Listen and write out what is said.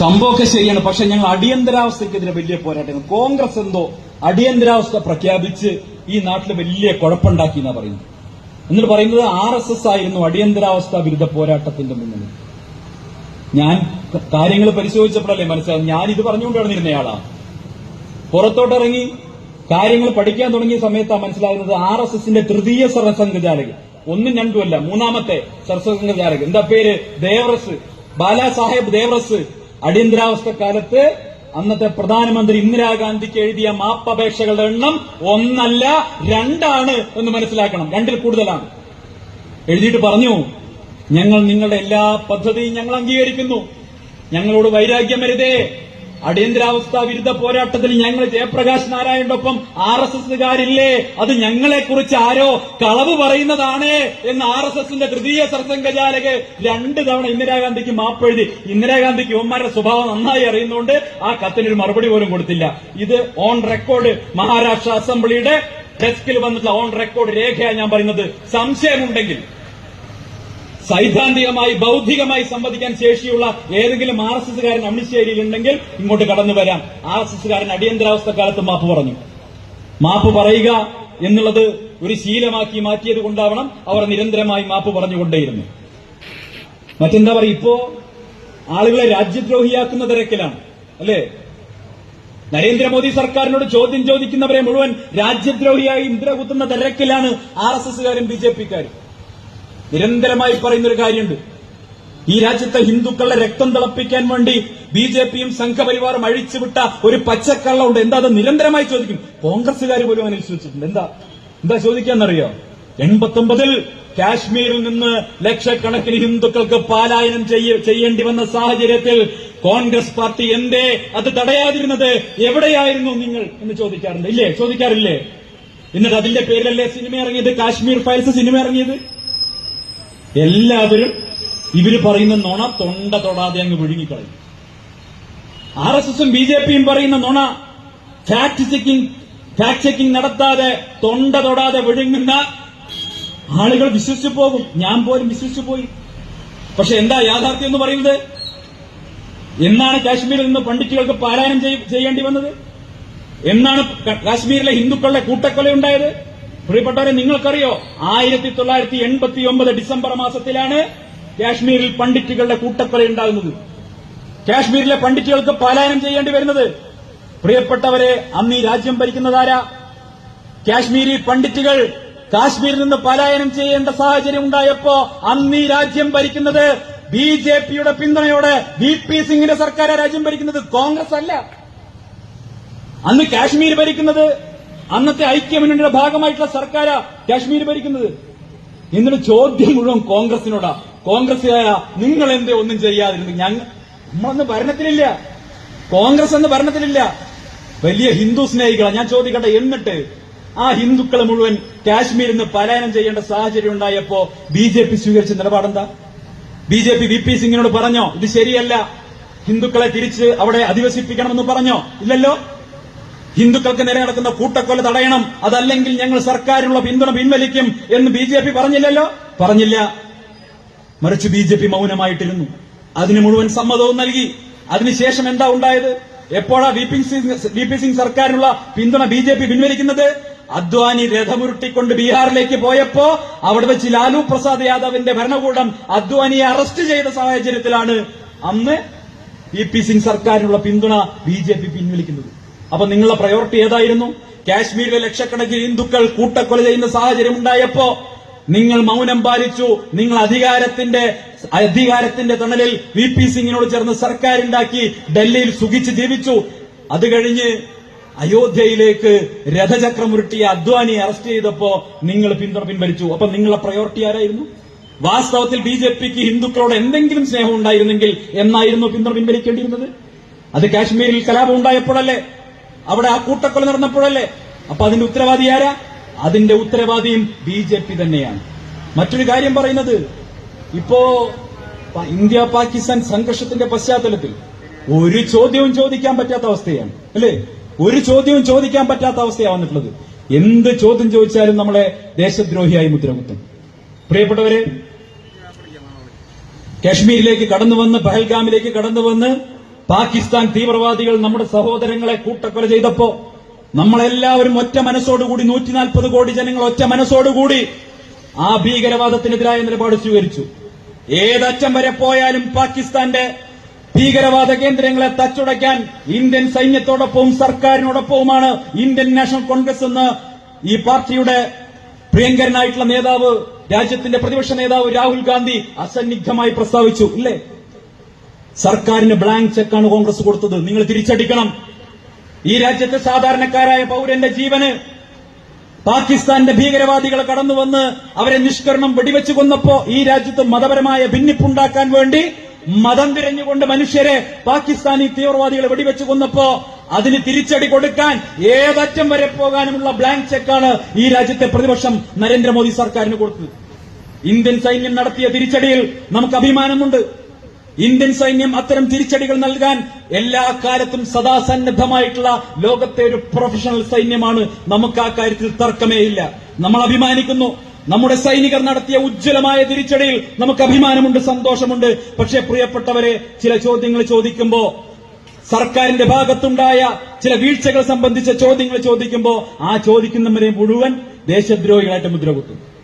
സംഭവമൊക്കെ ശരിയാണ്. പക്ഷെ ഞങ്ങൾ അടിയന്തരാവസ്ഥക്കെതിരെ വലിയ പോരാട്ടങ്ങൾ. കോൺഗ്രസ് എന്തോ അടിയന്തരാവസ്ഥ പ്രഖ്യാപിച്ച് ഈ നാട്ടിൽ വലിയ കുഴപ്പമുണ്ടാക്കി എന്നാ പറയുന്നത്. എന്നിട്ട് പറയുന്നത് ആർ എസ് എസ് ആയിരുന്നു അടിയന്തരാവസ്ഥ വിരുദ്ധ പോരാട്ടത്തിന്റെ മുന്നിൽ. ഞാൻ കാര്യങ്ങൾ പരിശോധിച്ചപ്പോഴല്ലേ മനസ്സിലായത്? ഞാൻ ഇത് പറഞ്ഞുകൊണ്ട് നടന്നിരുന്നയാളാ പുറത്തോട്ടിറങ്ങി കാര്യങ്ങൾ പഠിക്കാൻ തുടങ്ങിയ സമയത്താണ് മനസ്സിലാകുന്നത് ആർ എസ് എസിന്റെ തൃതീയ സർവസംഘചാലകൻ. ഒന്നും രണ്ടുമല്ല മൂന്നാമത്തെ സർവസംഘചാലകൻ. എന്താ പേര്? ദേവറസ് ബാലാസാഹേബ് ദേവറസ് അടിയന്തരാവസ്ഥ കാലത്ത് അന്നത്തെ പ്രധാനമന്ത്രി ഇന്ദിരാഗാന്ധിക്ക് എഴുതിയ മാപ്പപേക്ഷകളുടെ എണ്ണം ഒന്നല്ല രണ്ടാണ് എന്ന് മനസ്സിലാക്കണം. രണ്ടിൽ കൂടുതലാണ്. എഴുതിയിട്ട് പറഞ്ഞു ഞങ്ങൾ നിങ്ങളുടെ എല്ലാ പദ്ധതിയും ഞങ്ങൾ അംഗീകരിക്കുന്നു. ഞങ്ങളോട് വൈരാഗ്യം വരുതേ അടിയന്തരാവസ്ഥ വിരുദ്ധ പോരാട്ടത്തിൽ ഞങ്ങൾ ജയപ്രകാശ് നാരായണൊപ്പം ആർ എസ് എസുകാരില്ലേ അത് ഞങ്ങളെ കുറിച്ച് ആരോ കളവ് പറയുന്നതാണ് എന്ന് ആർ എസ് എസിന്റെ തൃതീയ സർസംഘചാലക് രണ്ട് തവണ ഇന്ദിരാഗാന്ധിക്ക് മാപ്പെഴുതി ഇന്ദിരാഗാന്ധിക്ക് യുവന്മാരുടെ സ്വഭാവം നന്നായി അറിയുന്നതുകൊണ്ട് ആ കത്തിനൊരു മറുപടി പോലും കൊടുത്തില്ല. ഇത് ഓൺ റെക്കോർഡ് മഹാരാഷ്ട്ര അസംബ്ലിയുടെ ഡെസ്കിൽ വന്നിട്ടുള്ള ഓൺ റെക്കോർഡ് രേഖയാണ് ഞാൻ പറയുന്നത്. സംശയമുണ്ടെങ്കിൽ സൈദ്ധാന്തികമായി ബൗദ്ധികമായി സംവദിക്കാൻ ശേഷിയുള്ള ഏതെങ്കിലും ആർ എസ് എസ്സുകാരൻ അമ്മിശ്ശേരിയിൽ ഉണ്ടെങ്കിൽ ഇങ്ങോട്ട് കടന്നു വരാം. ആർ എസ് എസ്സുകാരൻ അടിയന്തരാവസ്ഥ കാലത്ത് മാപ്പ് പറഞ്ഞു. മാപ്പ് പറയുക എന്നുള്ളത് ഒരു ശീലമാക്കി മാറ്റിയത് കൊണ്ടാവണം അവർ നിരന്തരമായി മാപ്പ് പറഞ്ഞുകൊണ്ടേയിരുന്നു. മറ്റെന്താ പറയുക? ഇപ്പോ ആളുകളെ രാജ്യദ്രോഹിയാക്കുന്ന തിരക്കിലാണ് അല്ലേ? നരേന്ദ്രമോദി സർക്കാരിനോട് ചോദ്യം ചോദിക്കുന്നവരെ മുഴുവൻ രാജ്യദ്രോഹിയായി മുദ്ര കുത്തുന്ന തിരക്കിലാണ് ആർ എസ് എസുകാരും ബി ജെ പിക്കാരും. നിരന്തരമായി പറയുന്ന ഒരു കാര്യമുണ്ട്. ഈ രാജ്യത്തെ ഹിന്ദുക്കളുടെ രക്തം തിളപ്പിക്കാൻ വേണ്ടി ബി ജെ പിയും സംഘപരിവാറും അഴിച്ചുവിട്ട ഒരു പച്ചക്കള്ളമുണ്ട്. എന്താ അത് നിരന്തരമായി ചോദിക്കും? കോൺഗ്രസുകാർ പോലും അങ്ങനെ ചോദിച്ചിട്ടുണ്ട് എന്താ? എന്താ ചോദിക്കാന്നറിയോ? എൺപത്തൊമ്പതിൽ കാശ്മീരിൽ നിന്ന് ലക്ഷക്കണക്കിന് ഹിന്ദുക്കൾക്ക് പാലായനം ചെയ്യേണ്ടി വന്ന സാഹചര്യത്തിൽ കോൺഗ്രസ് പാർട്ടി എന്തേ? അത് തടയാതിരുന്നത് എവിടെയായിരുന്നു നിങ്ങൾ എന്ന് ചോദിക്കാറുണ്ട്. ഇല്ലേ? ചോദിക്കാറില്ലേ? എന്നിട്ട് അതിന്റെ പേരിലല്ലേ സിനിമ ഇറങ്ങിയത്? കാശ്മീർ ഫയൽസ് സിനിമ ഇറങ്ങിയത്? എല്ലാവരും ഇവർ പറയുന്ന നുണ തൊണ്ട തൊടാതെ അങ്ങ് വിഴുങ്ങിക്കളയും. ആർ എസ് എസും ബി ജെ പിയും പറയുന്ന നുണ ഫാക്ട് ചെക്കിംഗ് ഫാക്ട് ചെക്കിംഗ് നടത്താതെ തൊണ്ട തൊടാതെ വിഴുങ്ങുന്ന ആളുകൾ വിശ്വസിച്ചു പോകും. ഞാൻ പോലും വിശ്വസിച്ചു പോയി. പക്ഷെ എന്താ യാഥാർത്ഥ്യം എന്ന് പറയുന്നത്? എന്നാണ് കാശ്മീരിൽ നിന്ന് പണ്ഡിറ്റുകൾക്ക് പാരായണം ചെയ്യേണ്ടി വന്നത്? എന്നാണ് കാശ്മീരിലെ ഹിന്ദുക്കളുടെ കൂട്ടക്കൊലയുണ്ടായത് പ്രിയപ്പെട്ടവരെ നിങ്ങൾക്കറിയോ ആയിരത്തി തൊള്ളായിരത്തി എൺപത്തി ഒമ്പത് ഡിസംബർ മാസത്തിലാണ് കാശ്മീരിൽ പണ്ഡിറ്റുകളുടെ കൂട്ടക്കൊല ഉണ്ടാകുന്നത്. കാശ്മീരിലെ പണ്ഡിറ്റുകൾക്ക് പലായനം ചെയ്യേണ്ടി വരുന്നത്. പ്രിയപ്പെട്ടവരെ അന്ന് ഈ രാജ്യം ഭരിക്കുന്നതാരാ കാശ്മീരി പണ്ഡിറ്റുകൾ കാശ്മീരിൽ നിന്ന് പലായനം ചെയ്യേണ്ട സാഹചര്യം ഉണ്ടായപ്പോ അന്ന് ഈ രാജ്യം ഭരിക്കുന്നത് ബി ജെ പിയുടെ പിന്തുണയോടെ വി പി സിംഗിന്റെ സർക്കാർ രാജ്യം ഭരിക്കുന്നത്? കോൺഗ്രസ് അല്ല. അന്ന് കാശ്മീർ ഭരിക്കുന്നത് അന്നത്തെ ഐക്യമുന്നണിയുടെ ഭാഗമായിട്ടുള്ള സർക്കാരാ കാശ്മീർ ഭരിക്കുന്നത്. എന്നിട്ട് ചോദ്യം മുഴുവൻ കോൺഗ്രസിനോടാ. കോൺഗ്രസ്സുകാരാ നിങ്ങൾ എന്തേ ഒന്നും ചെയ്യാതിരുന്നു ഞങ്ങൾ നമ്മളന്ന് ഭരണത്തിലില്ല. കോൺഗ്രസ് എന്ന് ഭരണത്തിലില്ല. വലിയ ഹിന്ദു സ്നേഹികളാ. ഞാൻ ചോദിക്കട്ടെ എന്നിട്ട് ആ ഹിന്ദുക്കളെ മുഴുവൻ കാശ്മീരിൽ നിന്ന് പലായനം ചെയ്യേണ്ട സാഹചര്യം ഉണ്ടായപ്പോ ബി ജെ പി സ്വീകരിച്ച നിലപാടെന്താ? B J P V P സിംഗിനോട് പറഞ്ഞോ ഇത് ശരിയല്ല. ഹിന്ദുക്കളെ തിരിച്ച് അവിടെ അധിവസിപ്പിക്കണമെന്ന് പറഞ്ഞോ? ഇല്ലല്ലോ? ഹിന്ദുക്കൾക്ക് നേരെ നടക്കുന്ന കൂട്ടക്കൊല തടയണം. അതല്ലെങ്കിൽ ഞങ്ങൾ സർക്കാരിനുള്ള പിന്തുണ പിൻവലിക്കും എന്ന് ബി ജെ പി പറഞ്ഞില്ലല്ലോ? പറഞ്ഞില്ല. മറിച്ച് ബി ജെ പി മൗനമായിട്ടിരുന്നു. അതിന് മുഴുവൻ സമ്മതവും നൽകി. അതിനുശേഷം എന്താ ഉണ്ടായത്? എപ്പോഴാ V P Singh V P Singh സർക്കാരിനുള്ള പിന്തുണ ബി ജെ പി പിൻവലിക്കുന്നത്? അദ്വാനി രഥമുരുട്ടിക്കൊണ്ട് ബീഹാറിലേക്ക് പോയപ്പോ അവിടെ വെച്ച് ലാലു പ്രസാദ് യാദവിന്റെ ഭരണകൂടം അദ്വാനിയെ അറസ്റ്റ് ചെയ്ത സാഹചര്യത്തിലാണ് അന്ന് വി പി സിംഗ് സർക്കാരിനുള്ള പിന്തുണ ബി ജെ പി പിൻവലിക്കുന്നത്. അപ്പൊ നിങ്ങളുടെ പ്രയോറിറ്റി ഏതായിരുന്നു? കാശ്മീരിലെ ലക്ഷക്കണക്കിന് ഹിന്ദുക്കൾ കൂട്ടക്കൊല ചെയ്യുന്ന സാഹചര്യം ഉണ്ടായപ്പോ നിങ്ങൾ മൗനം പാലിച്ചു. നിങ്ങൾ അധികാരത്തിന്റെ അധികാരത്തിന്റെ തണലിൽ വി പി സിംഗിനോട് ചേർന്ന് സർക്കാരുണ്ടാക്കി ഡൽഹിയിൽ സുഖിച്ച് ജീവിച്ചു. അത് കഴിഞ്ഞ് അയോധ്യയിലേക്ക് രഥചക്രം ഉരുട്ടിയ അദ്വാനിയെ അറസ്റ്റ് ചെയ്തപ്പോ നിങ്ങൾ പിന്തുണ പിൻവലിച്ചു. അപ്പൊ നിങ്ങളുടെ പ്രയോറിറ്റി ആരായിരുന്നു? വാസ്തവത്തിൽ ബി ജെ പിക്ക് ഹിന്ദുക്കളോട് എന്തെങ്കിലും സ്നേഹം ഉണ്ടായിരുന്നെങ്കിൽ എന്നായിരുന്നു പിന്തുണ പിൻവലിക്കേണ്ടിയിരുന്നത്? അത് കാശ്മീരിൽ കലാപം ഉണ്ടായപ്പോഴല്ലേ? അവിടെ ആ കൂട്ടക്കൊല നടന്നപ്പോഴല്ലേ? അപ്പൊ അതിന്റെ ഉത്തരവാദി ആരാ? അതിന്റെ ഉത്തരവാദിയും ബി ജെ പി തന്നെയാണ്. മറ്റൊരു കാര്യം പറയുന്നത് ഇപ്പോ ഇന്ത്യ പാകിസ്ഥാൻ സംഘർഷത്തിന്റെ പശ്ചാത്തലത്തിൽ ഒരു ചോദ്യവും ചോദിക്കാൻ പറ്റാത്ത അവസ്ഥയാണ് അല്ലേ? ഒരു ചോദ്യവും ചോദിക്കാൻ പറ്റാത്ത അവസ്ഥയാണ് വന്നിട്ടുള്ളത്. എന്ത് ചോദ്യം ചോദിച്ചാലും നമ്മളെ ദേശദ്രോഹിയായി മുദ്രകുത്തും. പ്രിയപ്പെട്ടവരെ കാശ്മീരിലേക്ക് കടന്നു വന്ന് പഹൽഗാമിലേക്ക് കടന്നു വന്ന് പാകിസ്ഥാൻ തീവ്രവാദികൾ നമ്മുടെ സഹോദരങ്ങളെ കൂട്ടക്കൊല ചെയ്തപ്പോ നമ്മളെല്ലാവരും ഒറ്റ മനസ്സോടുകൂടി നൂറ്റി നാൽപ്പത് കോടി ജനങ്ങൾ ഒറ്റ മനസ്സോടുകൂടി ആ ഭീകരവാദത്തിനെതിരായ നിലപാട് സ്വീകരിച്ചു. ഏതറ്റം വരെ പോയാലും പാകിസ്ഥാന്റെ ഭീകരവാദ കേന്ദ്രങ്ങളെ തച്ചുടയ്ക്കാൻ ഇന്ത്യൻ സൈന്യത്തോടൊപ്പവും സർക്കാരിനോടൊപ്പവുമാണ് ഇന്ത്യൻ നാഷണൽ കോൺഗ്രസ് എന്ന് ഈ പാർട്ടിയുടെ പ്രിയങ്കരനായിട്ടുള്ള നേതാവ് രാജ്യത്തിന്റെ പ്രതിപക്ഷ നേതാവ് രാഹുൽ ഗാന്ധി അസന്നിഗ്ധമായി പ്രസ്താവിച്ചു. ഇല്ലേ? സർക്കാരിന് ബ്ലാങ്ക് ചെക്കാണ് കോൺഗ്രസ് കൊടുത്തത്. നിങ്ങൾ തിരിച്ചടിക്കണം. ഈ രാജ്യത്തെ സാധാരണക്കാരായ പൗരന്റെ ജീവന് പാകിസ്ഥാന്റെ ഭീകരവാദികൾ കടന്നുവന്ന് അവരെ നിഷ്കരണം വെടിവെച്ച് കൊന്നപ്പോ ഈ രാജ്യത്ത് മതപരമായ ഭിന്നിപ്പുണ്ടാക്കാൻ വേണ്ടി മതം തിരഞ്ഞുകൊണ്ട് മനുഷ്യരെ പാകിസ്ഥാനി തീവ്രവാദികളെ വെടിവെച്ച് കൊന്നപ്പോ അതിന് തിരിച്ചടി കൊടുക്കാൻ ഏതറ്റം വരെ പോകാനുമുള്ള ബ്ലാങ്ക് ചെക്കാണ് ഈ രാജ്യത്തെ പ്രതിപക്ഷം നരേന്ദ്രമോദി സർക്കാരിന് കൊടുത്തത്. ഇന്ത്യൻ സൈന്യം നടത്തിയ തിരിച്ചടിയിൽ നമുക്ക് അഭിമാനമുണ്ട്. ഇന്ത്യൻ സൈന്യം അത്തരം തിരിച്ചടികൾ നൽകാൻ എല്ലാ കാലത്തും സദാസന്നദ്ധമായിട്ടുള്ള ലോകത്തെ ഒരു പ്രൊഫഷണൽ സൈന്യമാണ്. നമുക്ക് ആ കാര്യത്തിൽ തർക്കമേയില്ല നമ്മൾ അഭിമാനിക്കുന്നു. നമ്മുടെ സൈനികർ നടത്തിയ ഉജ്ജ്വലമായ തിരിച്ചടിയിൽ നമുക്ക് അഭിമാനമുണ്ട് സന്തോഷമുണ്ട്. പക്ഷേ പ്രിയപ്പെട്ടവരെ ചില ചോദ്യങ്ങൾ ചോദിക്കുമ്പോൾ സർക്കാരിന്റെ ഭാഗത്തുണ്ടായ ചില വീഴ്ചകൾ സംബന്ധിച്ച ചോദ്യങ്ങൾ ചോദിക്കുമ്പോൾ ആ ചോദിക്കുന്നവരെ മുഴുവൻ ദേശദ്രോഹികളായിട്ട് മുദ്ര കുത്തും